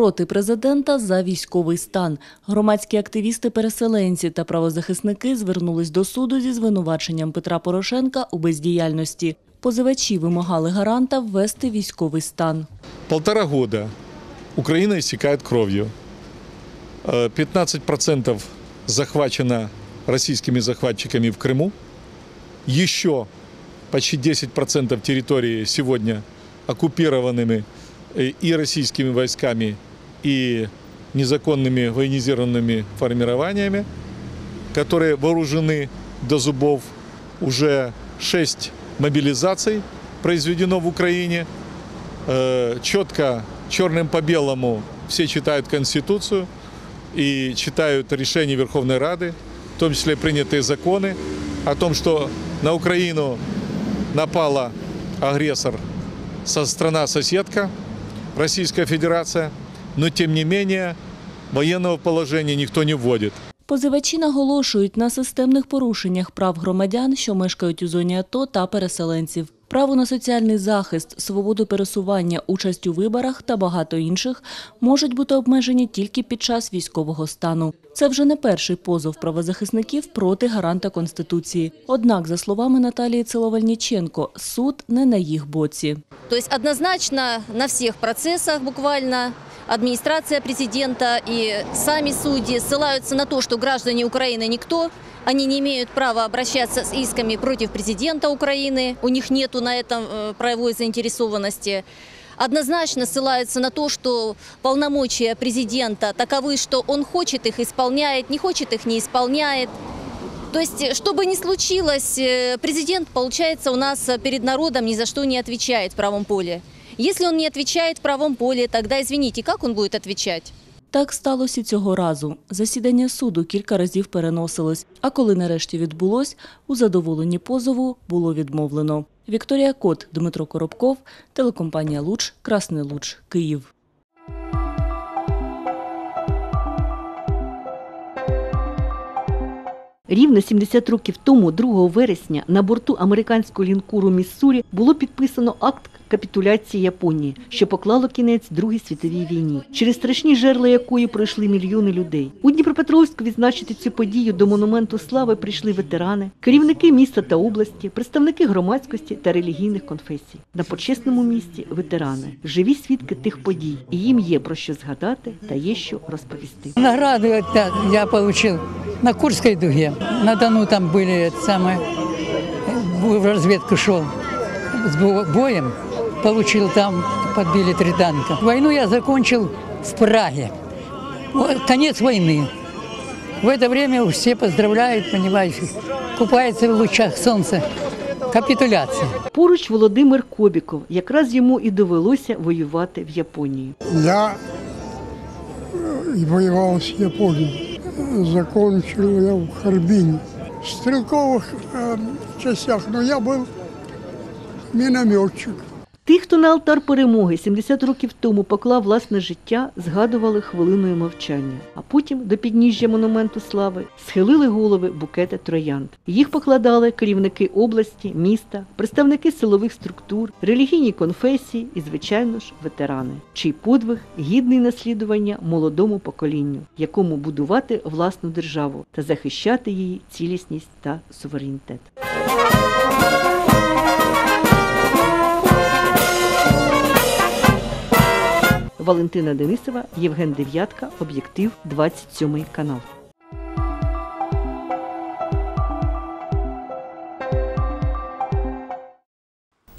Проти президента за військовий стан. Громадські активісти-переселенці та правозахисники звернулись до суду зі звинуваченням Петра Порошенка у бездіяльності. Позивачі вимагали гаранта ввести військовий стан. Полтора года Украина истекает кровью. Э, 15% захвачено российскими захватчиками в Крыму. Еще почти 10% территории сегодня оккупированными э, и российскими войсками, И незаконными военизированными формированиями, которые вооружены до зубов. Уже 6 мобилизаций произведено в Украине. Э, четко, черным по белому, все читают Конституцию и читают решения Верховной Рады, в том числе принятые законы о том, что на Украину напала агрессор со страна-соседка, Российская Федерация, но тем не менее военного положения никто не вводит. Позивачі наголошують на системних порушеннях прав громадян, що мешкають у зоні АТО та переселенців. Право на соціальний захист, свободу пересування, участь у виборах та багато інших можуть бути обмежені тільки під час військового стану. Це вже не перший позов правозахисників проти гаранта Конституції. Однак, за словами Наталії Целовальніченко, суд не на їх боці. То есть однозначно на всех процессах буквально администрация президента и сами судьи ссылаются на то, что граждане Украины никто, они не имеют права обращаться с исками против президента Украины, у них нету на этом э, правовой заинтересованности. Однозначно ссылаются на то, что полномочия президента таковы, что он хочет их исполняет, не хочет их не исполняет. То есть, что бы ни случилось, э, президент, получается, у нас э, перед народом ни за что не отвечает в правом поле. Если он не отвечает в правом поле, тогда, извините, как он будет отвечать? Так сталося цього разу. Засідання суду кілька разів переносилось, а коли нарешті відбулось, у задоволенні позову було відмовлено. Вікторія Кот, Дмитро Коробков, телекомпанія Луч, Красний Луч, Київ. Рівно 70 років тому, 2 вересня, на борту американського лінкуру Міссурі було підписано акт капітуляції Японії, що поклало кінець Другій світовій війні, через страшні жерла якої пройшли мільйони людей. У Дніпропетровську відзначити цю подію до монументу слави прийшли ветерани, керівники міста та області, представники громадськості та релігійних конфесій. На почесному місці ветерани, живі свідки тих подій, і їм є про що згадати та є що розповісти. Награду это я получил на Курской дуге. На Дону там были это самое, в разведку шел с бо- боем, получил там, подбили три танка. Войну я закончил в Праге. Вот Конец войны. В это время все поздравляют, понимаете, купаются в лучах солнца. Капитуляция. Поруч Володимир Кобіков. Якраз йому і довелося воювати в Японії. Я э, воевал с Японией. Закончил я в Харбине. В стрелковых э, частях, но я был минометчик. Тих, хто на алтар перемоги 70 років тому поклав власне життя, згадували хвилиною мовчання. А потім до підніжжя монументу слави схилили голови букети троянд. Їх покладали керівники області, міста, представники силових структур, релігійні конфесії і, звичайно ж, ветерани, чий подвиг гідний наслідування молодому поколінню, якому будувати власну державу та захищати її цілісність та суверенітет. Валентина Денисова, Євген Дев'ятка, об'єктив 27 канал.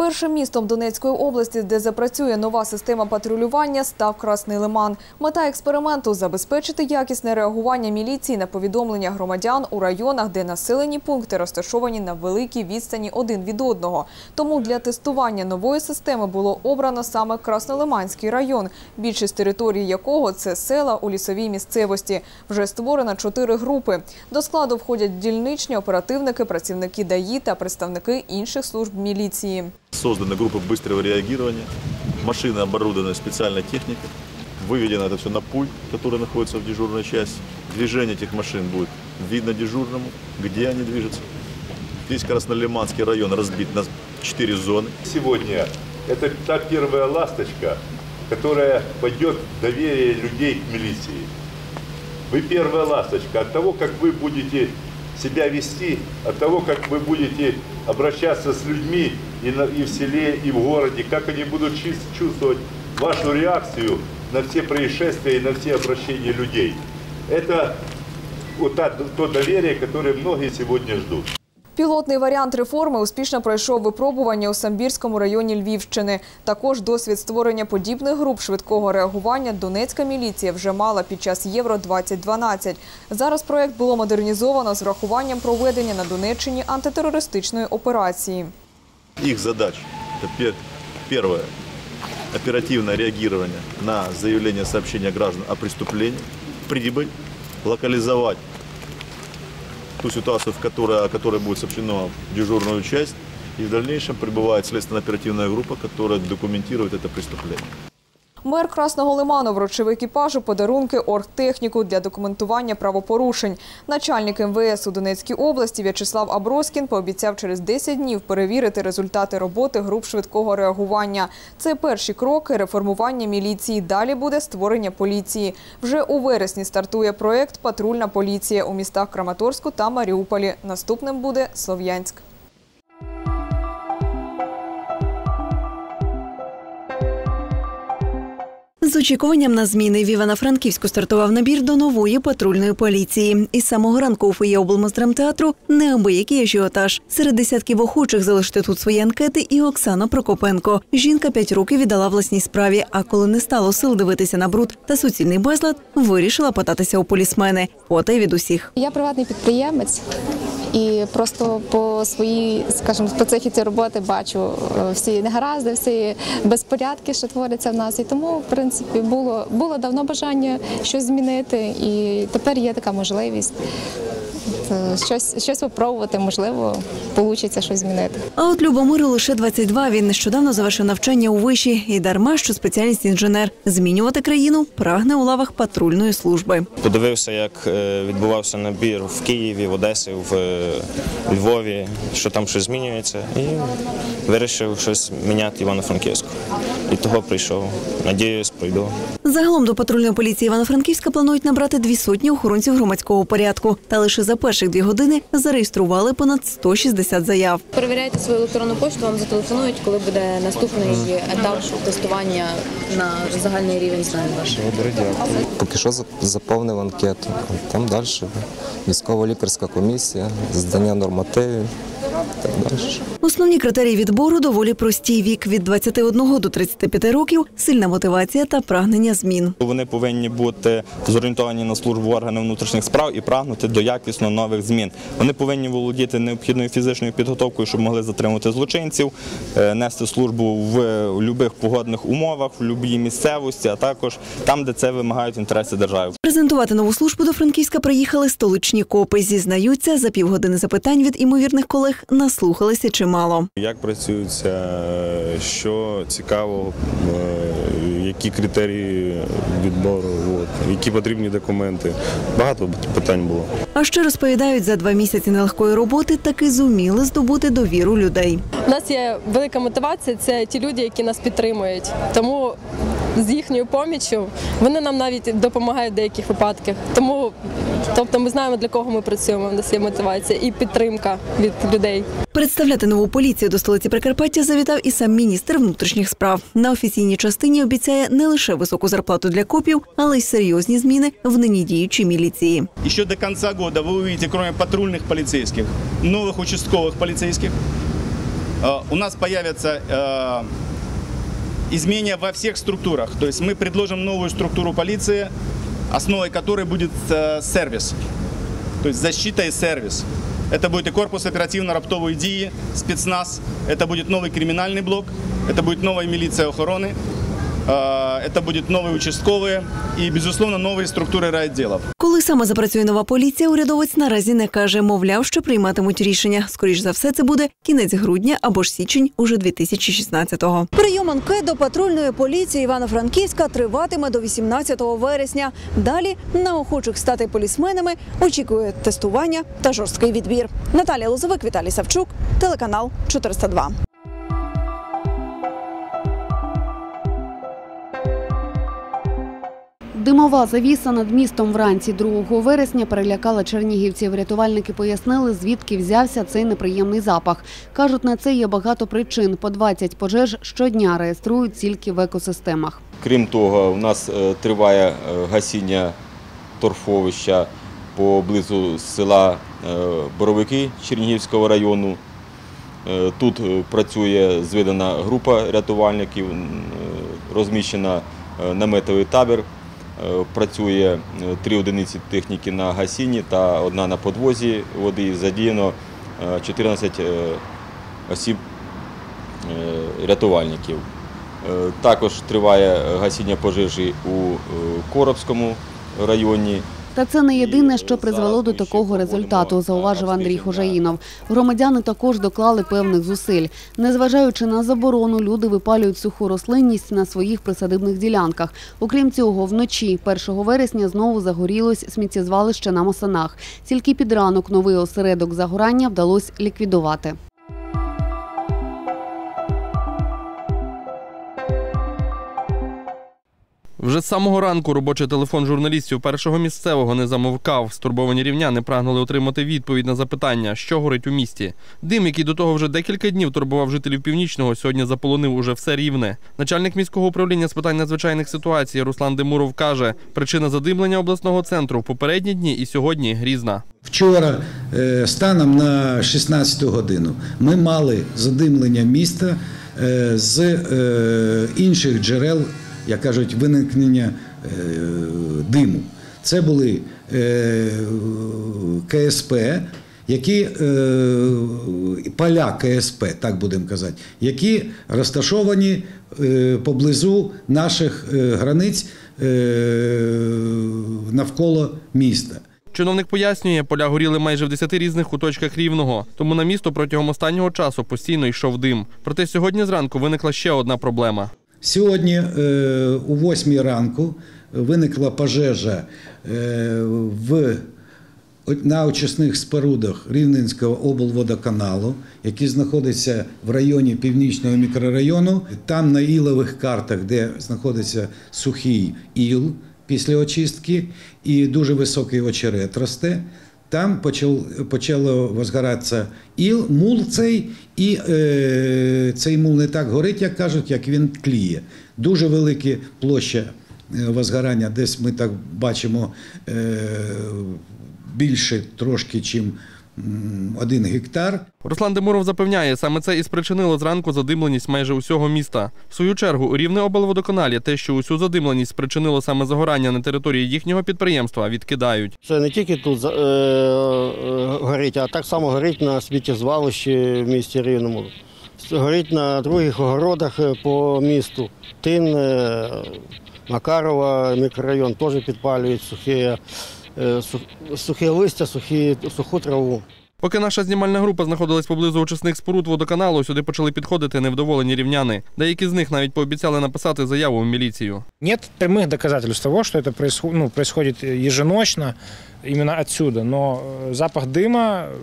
Першим містом Донецької області, де запрацює нова система патрулювання, став Красний Лиман. Мета експерименту забезпечити якісне реагування міліції на повідомлення громадян у районах, де населені пункти розташовані на великій відстані один від одного. Тому для тестування нової системи було обрано саме Краснолиманський район, більшість території якого це села у лісовій місцевості. Вже створено чотири групи. До складу входять дільничні оперативники, працівники ДАІ та представники інших служб міліції. Созданы группы быстрого реагирования, машины оборудованы специальной техникой, выведено это все на пульт, который находится в дежурной части. Движение этих машин будет видно дежурному, где они движутся. Весь Краснолиманский район разбит на четыре зоны. Сегодня это та первая ласточка, которая пойдет в доверие людей к милиции. Вы первая ласточка. От того, как вы будете себя вести, от того, как вы будете обращаться с людьми и, на- и в селе, и в городе, как они будут чувствовать вашу реакцию на все происшествия и на все обращения людей. Это вот та- то доверие, которое многие сегодня ждут. Пілотний варіант реформи успішно пройшов випробування у Самбірському районі Львівщини. Також досвід створення подібних груп швидкого реагування Донецька міліція вже мала під час Євро 2012. Зараз проект було модернізовано з врахуванням проведення на Донеччині антитерористичної операції. Их задача – это пе- первое – оперативное реагирование на заявление сообщения граждан о преступлении, прибыть, локализовать ту ситуацию, в которой, о которой будет сообщено дежурную часть, и в дальнейшем прибывает следственно-оперативная группа, которая документирует это преступление. Мер Красного Лиману вручив екіпажу подарунки оргтехніку для документування правопорушень. Начальник МВС у Донецькій області В'ячеслав Аброскін пообіцяв через 10 днів перевірити результати роботи груп швидкого реагування. Це перші кроки реформування міліції. Далі буде створення поліції. Вже у вересні стартує проект Патрульна поліція у містах Краматорську та Маріуполі. Наступним буде Слов'янськ. З очікуванням на зміни в Івано-Франківську стартував набір до нової патрульної поліції. Із самого ранку у фоє облмоздрамтеатру неабиякий ажіотаж. Серед десятків охочих залишити тут свої анкети і Оксана Прокопенко. Жінка п'ять років віддала власній справі, а коли не стало сил дивитися на бруд та суцільний безлад, вирішила податися у полісмени. Фото від усіх. Я приватний підприємець і просто по своїй, скажімо, специфіці роботи бачу е, всі негаразди, всі безпорядки, що творяться в нас. І тому, в принципі, було, було давно бажання щось змінити, і тепер є така можливість. Е, Щось, щось випробувати, можливо, вийде щось змінити. А от Любомиру лише 22. Він нещодавно завершив навчання у виші і дарма, що спеціальність інженер. Змінювати країну прагне у лавах патрульної служби. Подивився, як е, відбувався набір в Києві, в Одесі, в е, Львові, що там щось змінюється, і вирішив щось міняти Івано-Франківську. І того прийшов. Надіюсь, пройду. Загалом до патрульної поліції Івано-Франківська планують набрати дві сотні охоронців громадського порядку. Та лише за перших дві години зареєстрували понад 160 заяв. Перевіряйте свою електронну пошту, вам зателефонують, коли буде наступний етап тестування на загальний рівень знань ваших. Добре, дякую. Поки що зап- заповнив анкету. Там далі військово-лікарська комісія, здання нормативів так далі. Основні критерії відбору доволі прості: вік від 21 до 35 років, сильна мотивація та прагнення змін. Вони повинні бути зорієнтовані на службу органів внутрішніх справ і прагнути до якісно нових змін. Вони повинні володіти необхідною фізичною підготовкою, щоб могли затримати злочинців, е, нести службу в будь-яких погодних умовах, в будь-якій місцевості, а також там, де це вимагають інтереси держави. Презентувати нову службу до Франківська приїхали столичні копи. Зізнаються, за півгодини запитань від імовірних колег наслухалися чимало. Як працюється, що цікаво, е, які критерії відбору, от, які потрібні документи. Багато питань було. А ще розповідають, за два місяці нелегкої роботи таки зуміли здобути довіру людей. У нас є велика мотивація. Це ті люди, які нас підтримують. Тому з їхньою поміччю вони нам навіть допомагають в деяких випадках. Тому, тобто, ми знаємо для кого ми працюємо. У нас є мотивація і підтримка від людей. Представляти нову поліцію до столиці Прикарпаття завітав і сам міністр внутрішніх справ. На офіційній частині обіцяє не лише високу зарплату для копів, але й серйозні зміни в нині діючій міліції. Еще до конца года вы увидите, кроме патрульных полицейских, новых участковых полицейских. Э, У нас появятся э, изменения во всех структурах. То есть мы предложим новую структуру полиции, Основой которой будет э, сервис. То есть защита и сервис. Это будет и корпус оперативно-раптовой дії, спецназ, это будет новый криминальный блок, это будет новая милиция охороны, э, это будет новые участковые и, безусловно, новые структуры райотделов. Коли саме запрацює нова поліція, урядовець наразі не каже, мовляв, що прийматимуть рішення. Скоріш за все, це буде кінець грудня або ж січень уже 2016-го. Прийом анкет до патрульної поліції Івано-Франківська триватиме до 18 вересня. Далі на охочих стати полісменами очікує тестування та жорсткий відбір. Наталія Лозовик, Віталій Савчук, телеканал 402. Димова завіса над містом вранці 2 вересня перелякала чернігівців. Рятувальники пояснили, звідки взявся цей неприємний запах. Кажуть, на це є багато причин. По 20 пожеж щодня реєструють тільки в екосистемах. Крім того, у нас е, триває е, гасіння торфовища поблизу села е, Боровики Чернігівського району. Тут працює зведена група рятувальників, розміщена наметовий табір. Е, Працює е, три одиниці техніки на гасінні та одна на подвозі води. Задіяно е, 14 е, осіб рятувальників. Також триває гасіння пожежі у Коробському районі. Та це не єдине, що призвело до такого результату, зауважив Андрій Хожаїнов. Громадяни також доклали певних зусиль. Незважаючи на заборону, люди випалюють суху рослинність на своїх присадибних ділянках. Окрім цього, вночі 1 вересня знову загорілось сміттєзвалище на Масанах. Тільки під ранок новий осередок загорання вдалося ліквідувати. Вже з самого ранку робочий телефон журналістів першого місцевого не замовкав. Стурбовані рівняни прагнули отримати відповідь на запитання, що горить у місті. Дим, який до того вже декілька днів турбував жителів північного, сьогодні заполонив уже все рівне. Начальник міського управління з питань надзвичайних ситуацій Руслан Демуров каже, причина задимлення обласного центру в попередні дні і сьогодні різна. Вчора е, станом на 16 годину ми мали задимлення міста е, з е, інших джерел, як кажуть, виникнення е, диму. Це були е, КСП, які е, поля КСП, так будемо казати, які розташовані поблизу наших границь навколо міста. Чиновник пояснює, поля горіли майже в 10 різних куточках рівного, тому на місто протягом останнього часу постійно йшов дим. Проте сьогодні зранку виникла ще одна проблема. Сьогодні е, у 8 ранку виникла пожежа е, в, на очисних спорудах Рівненського облводоканалу, який знаходиться в районі північного мікрорайону. Там на ілових картах, де знаходиться сухий іл після очистки і дуже високий очерет росте. Там почав, почало возгоратися іл, мул цей, і е, цей мул не так горить, як кажуть, як він тліє. Дуже велика площа е, возгорання, десь ми так бачимо е, більше трошки, м, один гектар. Руслан Демуров запевняє, саме це і спричинило зранку задимленість майже усього міста. В свою чергу, у рівне облводоканалі те, що усю задимленість спричинило саме загорання на території їхнього підприємства, відкидають. Це не тільки тут е, е, горить, а так само горить на сміттєзвалищі в місті Рівному. Горить на других огородах е, по місту. Тин, е, Макарова, мікрорайон теж підпалюють сухе, е, су- сухе листя, сухі, суху траву. Поки наша знімальна група знаходилась поблизу очисних споруд водоканалу, сюди почали підходити невдоволені рівняни. Деякі з них навіть пообіцяли написати заяву в міліцію. Нет прямых доказательств того, что это происходит, ну, происходит еженочно именно отсюда. Но э, запах дыма э,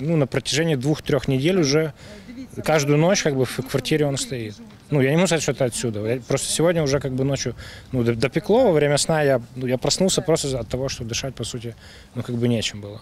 ну, на протяжении двух-трех недель уже каждую ночь как бы в квартире он стоит. Ну, я не могу сказать, что это отсюда. Я просто сегодня уже как бы ночью ну, д- допекло, во время сна я, ну, я проснулся просто от того, что дышать, по сути, ну, как бы нечем было.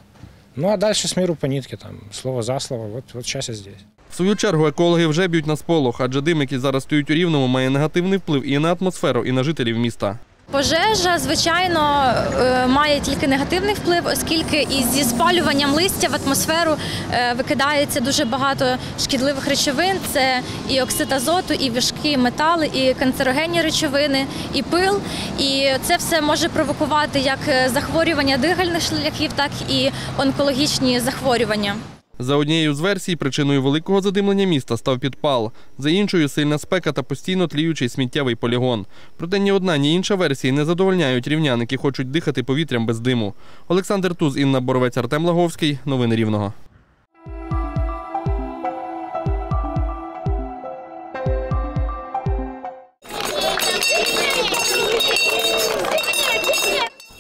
Ну, а дальше с миру по нитке, там, слово за слово, вот, вот сейчас я здесь. В свою чергу екологи вже б'ють на сполох, адже дим, який зараз стоїть у рівному, має негативний вплив і на атмосферу, і на жителів міста. Пожежа, звичайно, е, має тільки негативний вплив, оскільки із зі спалюванням листя в атмосферу е, викидається дуже багато шкідливих речовин. Це і оксид азоту, і важкі метали, і канцерогенні речовини, і пил. І це все може провокувати як е, захворювання дихальних шляхів, так і онкологічні захворювання. За однією з версій, причиною великого задимлення міста став підпал. За іншою сильна спека та постійно тліючий сміттєвий полігон. Проте ні одна, ні інша версії не задовольняють рівнян, які хочуть дихати повітрям без диму. Олександр Туз, Інна Боровець, Артем Лаговський. Новини Рівного.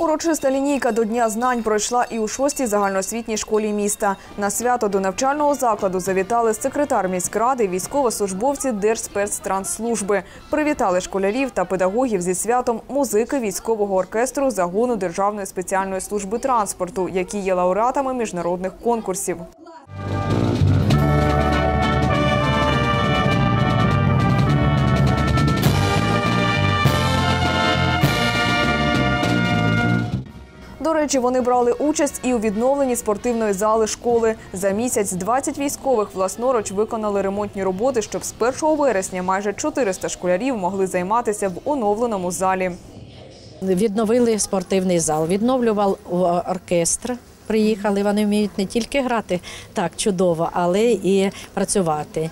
Урочиста лінійка до Дня знань пройшла і у шостій загальноосвітній школі міста. На свято до навчального закладу завітали секретар міськради, військовослужбовці Держспецтрансслужби. Привітали школярів та педагогів зі святом музики військового оркестру загону Державної спеціальної служби транспорту, які є лауреатами міжнародних конкурсів. До вони брали участь і у відновленні спортивної зали школи. За місяць 20 військових власноруч виконали ремонтні роботи, щоб з 1 вересня майже 400 школярів могли займатися в оновленому залі. Відновили спортивний зал, відновлював оркестр. Приїхали, вони вміють не тільки грати так чудово, але і працювати.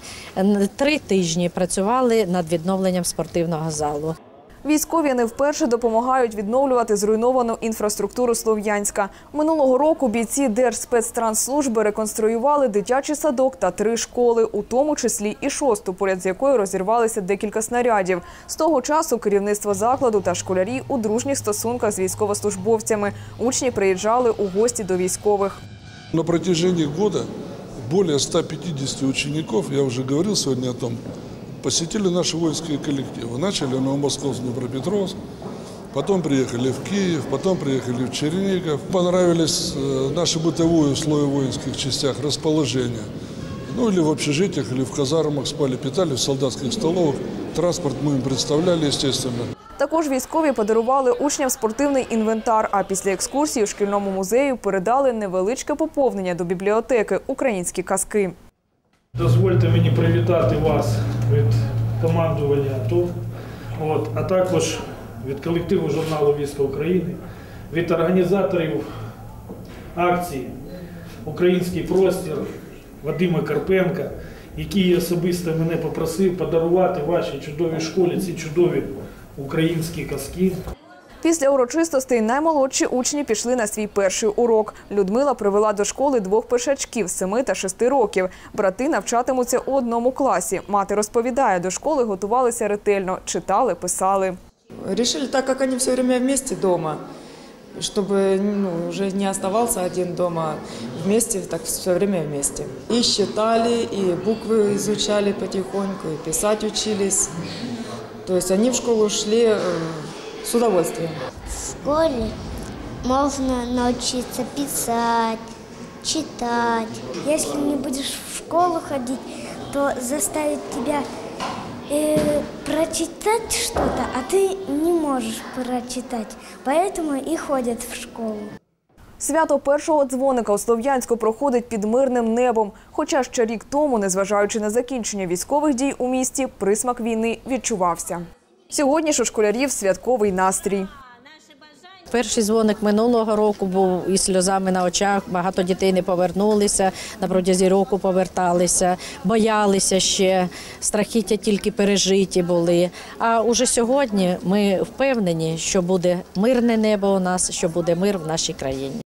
Три тижні працювали над відновленням спортивного залу. Військові не вперше допомагають відновлювати зруйновану інфраструктуру Слов'янська. Минулого року бійці Держспецтрансслужби реконструювали дитячий садок та три школи, у тому числі і шосту, поряд з якою розірвалися декілька снарядів. З того часу керівництво закладу та школярі у дружніх стосунках з військовослужбовцями. Учні приїжджали у гості до військових. На протяжении года более 150 учеников, я уже говорил сегодня о том, посетили наши воинские коллективы. Начали в Новомосковск, Днепропетровск, потом приехали в Киев, потом приехали в Чернигов. Понравились э, наши бытовые условия в воинских частях, расположение. Ну или в общежитиях, или в казармах спали, питали, в солдатских столовых. Транспорт мы им представляли, естественно. Також військові подарували учням спортивний інвентар. А після екскурсії у шкільному музею передали невеличке поповнення до бібліотеки Українські казки. Дозвольте мені привітати вас від командування АТО, от, а також від колективу журналу Війська України, від організаторів акції Український простір Вадима Карпенка, який особисто мене попросив подарувати вашій чудовій школі ці чудові українські казки. Після урочистостей наймолодші учні пішли на свій перший урок. Людмила привела до школи двох першачків 7 та 6 років. Брати навчатимуться у одному класі. Мати розповідає, до школи готувалися ретельно, читали, писали. Решили, так как они все время вместе дома, чтобы ну, уже не оставался один дома вместе, так все время вместе. И считали, и буквы изучали потихоньку, и писать учились. То есть они в школу шли э, с удовольствием. В школе можно научиться писать, читать. Если не будешь в школу ходить, то заставит тебя э, прочитать что-то, а ты не можешь прочитать. Поэтому и ходят в школу. Свято першого дзвоника у Слов'янську проходить під мирним небом. Хоча ще рік тому, незважаючи на закінчення військових дій у місті, присмак війни відчувався. Сьогодні ж у школярів святковий настрій. Перший дзвоник минулого року був із сльозами на очах. Багато дітей не повернулися, на протязі року поверталися, боялися ще, страхіття тільки пережиті були. А уже сьогодні ми впевнені, що буде мирне небо у нас, що буде мир в нашій країні.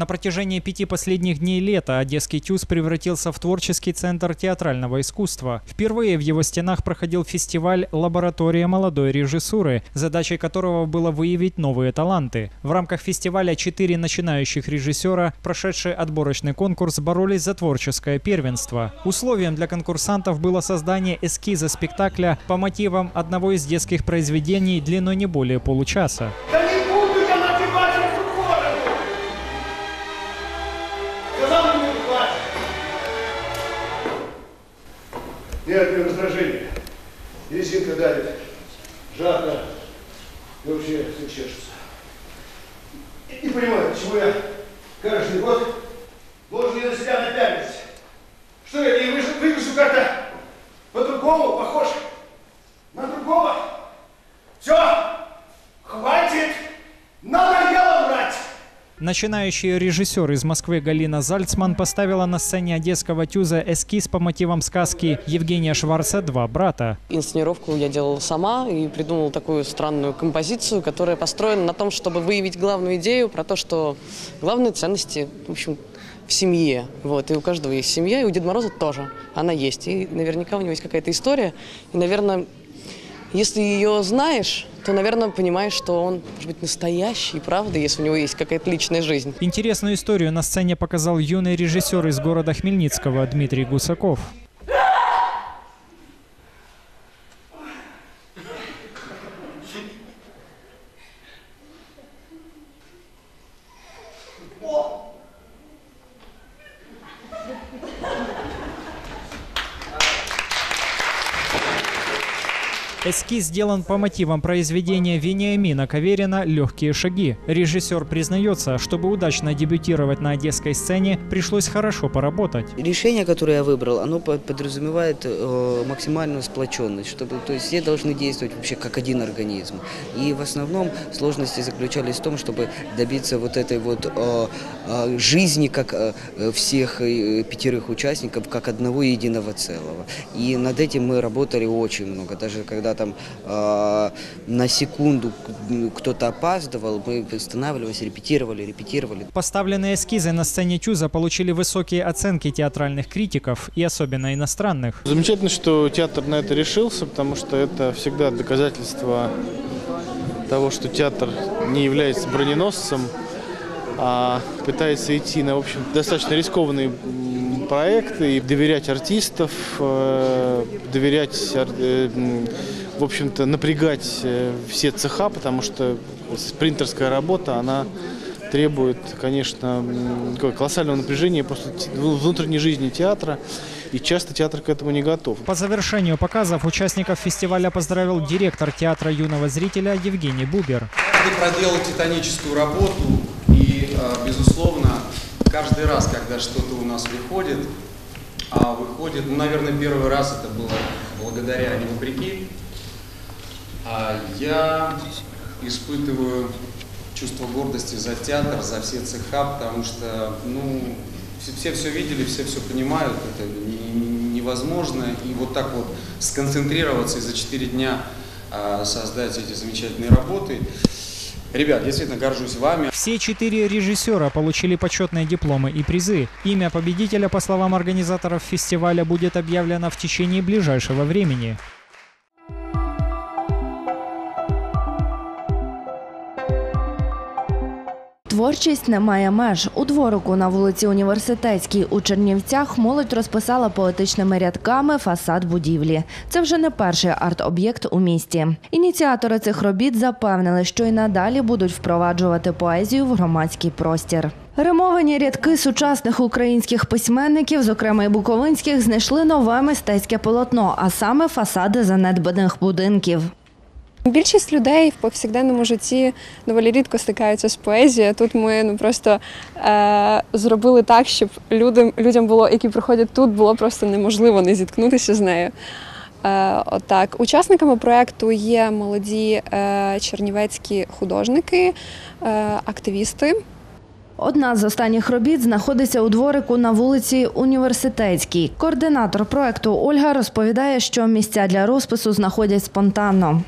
На протяжении пяти последних дней лета Одесский ТЮЗ превратился в творческий центр театрального искусства. Впервые в его стенах проходил фестиваль «Лаборатория молодой режиссуры», задачей которого было выявить новые таланты. В рамках фестиваля четыре начинающих режиссера, прошедшие отборочный конкурс, боролись за творческое первенство. Условием для конкурсантов было создание эскиза спектакля по мотивам одного из детских произведений длиной не более получаса. Не раздражение. Резинка давит. Жарко. И вообще все чешется. И не понимаю, почему я каждый год должен я на себя напялить. Что я не выгляжу, выгляжу как-то по-другому, похож на другого. Все, хватит, надоело врать. Начинающий режиссер из Москвы Галина Зальцман поставила на сцене одесского тюза эскиз по мотивам сказки Евгения Шварца «Два брата». Инсценировку я делала сама и придумала такую странную композицию, которая построена на том, чтобы выявить главную идею про то, что главные ценности, в общем, в семье. Вот, и у каждого есть семья, и у Деда Мороза тоже. Она есть. И наверняка у него есть какая-то история. И, наверное, если ее знаешь, то, наверное, понимаешь, что он, может быть, настоящий, правда, если у него есть какая-то личная жизнь. Интересную историю на сцене показал юный режиссер из города Хмельницкого Дмитрий Гусаков. Эскиз сделан по мотивам произведения Вениамина Каверина «Легкие шаги». Режиссер признается, чтобы удачно дебютировать на одесской сцене, пришлось хорошо поработать. Решение, которое я выбрал, оно под- подразумевает э, максимальную сплоченность, чтобы, то есть все должны действовать вообще как один организм. И в основном сложности заключались в том, чтобы добиться вот этой вот э, э, жизни как всех пятерых участников, как одного единого целого. И над этим мы работали очень много, даже когда там э, на секунду кто-то опаздывал, мы восстанавливались, репетировали, репетировали. Поставленные эскизы на сцене Чуза получили высокие оценки театральных критиков и особенно иностранных. Замечательно, что театр на это решился, потому что это всегда доказательство того, что театр не является броненосцем, а пытается идти на, в общем, достаточно рискованные проекты и доверять артистов, э, доверять, э, в общем-то, напрягать э, все цеха, потому что спринтерская работа, она требует, конечно, колоссального напряжения просто т- внутренней жизни театра, и часто театр к этому не готов. По завершению показов участников фестиваля поздравил директор театра юного зрителя Евгений Бубер. Каждый проделал титаническую работу, и, э, безусловно, каждый раз, когда что-то у нас выходит, а выходит, ну, наверное, первый раз это было благодаря, а не вопреки, а я испытываю чувство гордости за театр, за все цеха, потому что, ну, все все, все видели, все все понимают, это не- невозможно, и вот так вот сконцентрироваться и за 4 дня а, создать эти замечательные работы. Ребят, действительно горжусь вами. Все четыре режиссера получили почетные дипломы и призы. Имя победителя, по словам организаторов фестиваля, будет объявлено в течение ближайшего времени. Творчість не має меж. У дворику на вулиці Університетській у Чернівцях молодь розписала поетичними рядками фасад будівлі. Це вже не перший арт-об'єкт у місті. Ініціатори цих робіт запевнили, що й надалі будуть впроваджувати поезію в громадський простір. Римовані рядки сучасних українських письменників, зокрема й буковинських, знайшли нове мистецьке полотно, а саме фасади занедбаних будинків. Більшість людей в повсякденному житті доволі рідко стикаються з поезією. Тут ми ну просто е, зробили так, щоб людям, людям було, які приходять тут, було просто неможливо не зіткнутися з нею. Е, отак. Учасниками проєкту є молоді е, чернівецькі художники, е, активісти. Одна з останніх робіт знаходиться у дворику на вулиці Університетській. Координатор проекту Ольга розповідає, що місця для розпису знаходять спонтанно.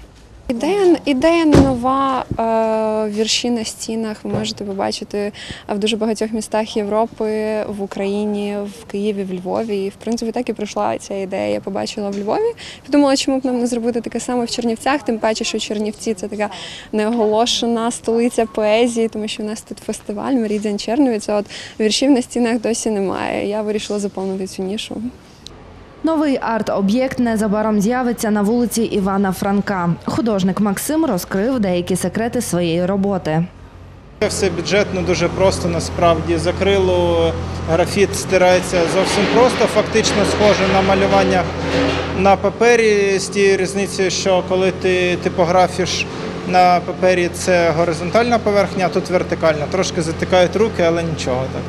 Ідея, ідея не нова. Е, вірші на стінах ви можете побачити в дуже багатьох містах Європи, в Україні, в Києві, в Львові. І в принципі так і прийшла ця ідея. Я побачила в Львові. Подумала, чому б нам не зробити таке саме в Чернівцях, тим паче, що Чернівці це така неоголошена столиця поезії, тому що у нас тут фестиваль Мерідіан Черновіць. От віршів на стінах досі немає. Я вирішила заповнити цю нішу. Новий арт-об'єкт незабаром з'явиться на вулиці Івана Франка. Художник Максим розкрив деякі секрети своєї роботи. Все бюджетно дуже просто насправді. Закрило графіт стирається зовсім просто, фактично схоже на малювання на папері з тією різницею, що коли ти типографіш на папері це горизонтальна поверхня, а тут вертикальна. Трошки затикають руки, але нічого так.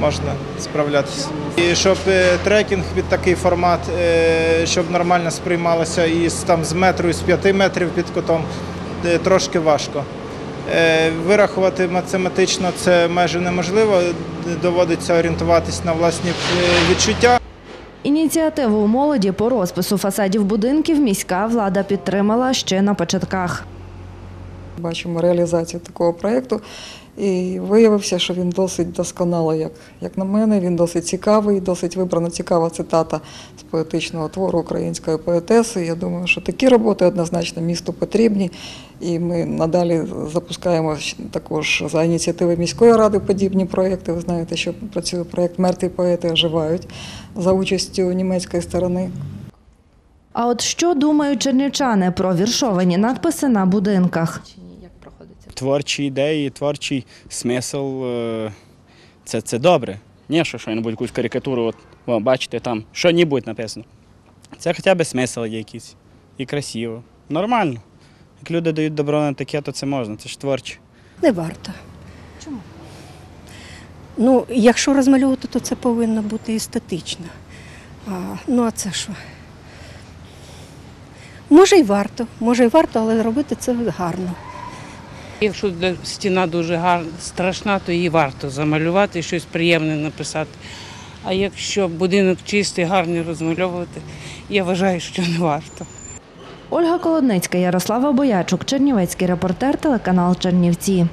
Можна справлятися. І щоб е, трекінг під такий формат, е, щоб нормально сприймалося і з, там, з метру, і з п'яти метрів під кутом, е, трошки важко. Вирахувати математично це майже неможливо, доводиться орієнтуватись на власні відчуття. Ініціативу молоді по розпису фасадів будинків міська влада підтримала ще на початках. Бачимо реалізацію такого проєкту. І виявився, що він досить досконало, як, як на мене, він досить цікавий, досить вибрана цікава цитата з поетичного твору української поетеси. Я думаю, що такі роботи однозначно місту потрібні. І ми надалі запускаємо також за ініціативи міської ради подібні проєкти. Ви знаєте, що працює проєкт Мертві поети оживають за участю німецької сторони. А от що думають чернівчани про віршовані надписи на будинках? Творчі ідеї, творчий смисл. е, Це, це добре. Не що що-небудь якусь карикатуру, от, о, бачите, там що-небудь написано. Це хоча б смисл якийсь. І красиво. Нормально. Як люди дають добро на таке, то це можна, це ж творче. Не варто. Чому? Ну, якщо розмальовувати, то це повинно бути естетично. А, ну, а це що? Може й варто, може й варто, але робити це гарно. Якщо стіна дуже гарна, страшна, то її варто замалювати, щось приємне написати. А якщо будинок чистий, гарний розмальовувати, я вважаю, що не варто. Ольга Колодницька, Ярослава Боячук, Чернівецький репортер, телеканал Чернівці.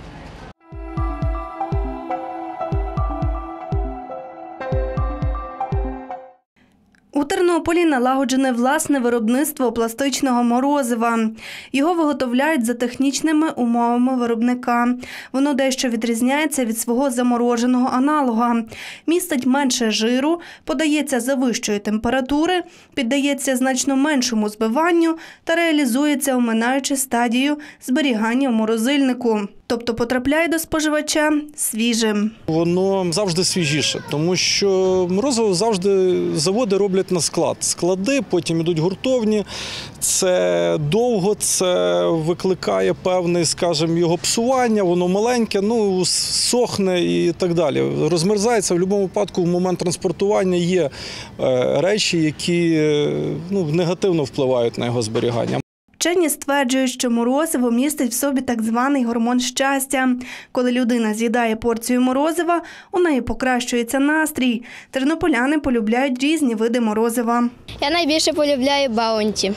Тернополі налагоджене власне виробництво пластичного морозива. Його виготовляють за технічними умовами виробника. Воно дещо відрізняється від свого замороженого аналога. Містить менше жиру, подається за вищої температури, піддається значно меншому збиванню та реалізується, оминаючи стадію зберігання в морозильнику. Тобто потрапляє до споживача свіжим. Воно завжди свіжіше, тому що морозиво завжди заводи роблять на склад. Склади, потім ідуть гуртовні. Це довго, це викликає певне, скажімо, його псування, воно маленьке, ну сохне і так далі. Розмерзається в будь-якому випадку в момент транспортування є е, речі, які е, ну, негативно впливають на його зберігання. Вчені стверджують, що морозиво містить в собі так званий гормон щастя. Коли людина з'їдає порцію морозива, у неї покращується настрій. Тернополяни полюбляють різні види морозива. Я найбільше полюбляю баунті.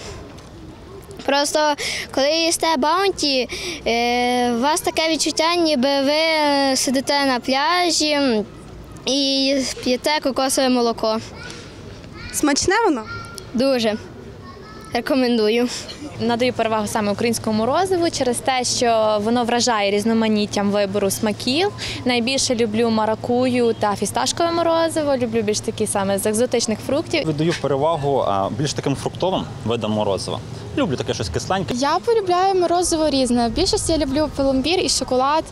Просто коли їсте баунті, е, у вас таке відчуття, ніби ви е, сидите на пляжі і п'єте кокосове молоко. Смачне воно? Дуже. Рекомендую. Надаю перевагу саме українському морозиву через те, що воно вражає різноманіттям вибору смаків. Найбільше люблю маракую та фісташкове морозиво. Люблю більш такі саме з екзотичних фруктів. Видаю перевагу більш таким фруктовим видам морозива. Люблю таке щось кисленьке. Я полюбляю морозиво різне. В більшості я люблю пломбір і шоколад.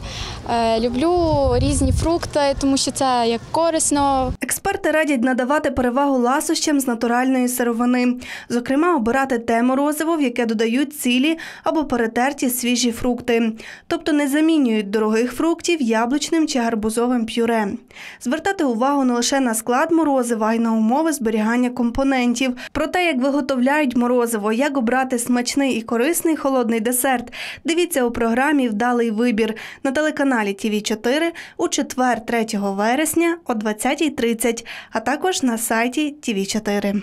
Е, Люблю різні фрукти, тому що це як корисно. Експерти радять надавати перевагу ласощам з натуральної сировини, зокрема, обирати те морозиво, в яке додають цілі або перетерті свіжі фрукти, тобто не замінюють дорогих фруктів яблучним чи гарбузовим пюре. Звертати увагу не лише на склад морозива, а й на умови зберігання компонентів. Про те, як виготовляють морозиво, як обрати смачний і корисний холодний десерт. Дивіться у програмі Вдалий вибір на телеканалі ТВ 4 у четвер, 3 вересня о 20.30, а також на сайті ТВ 4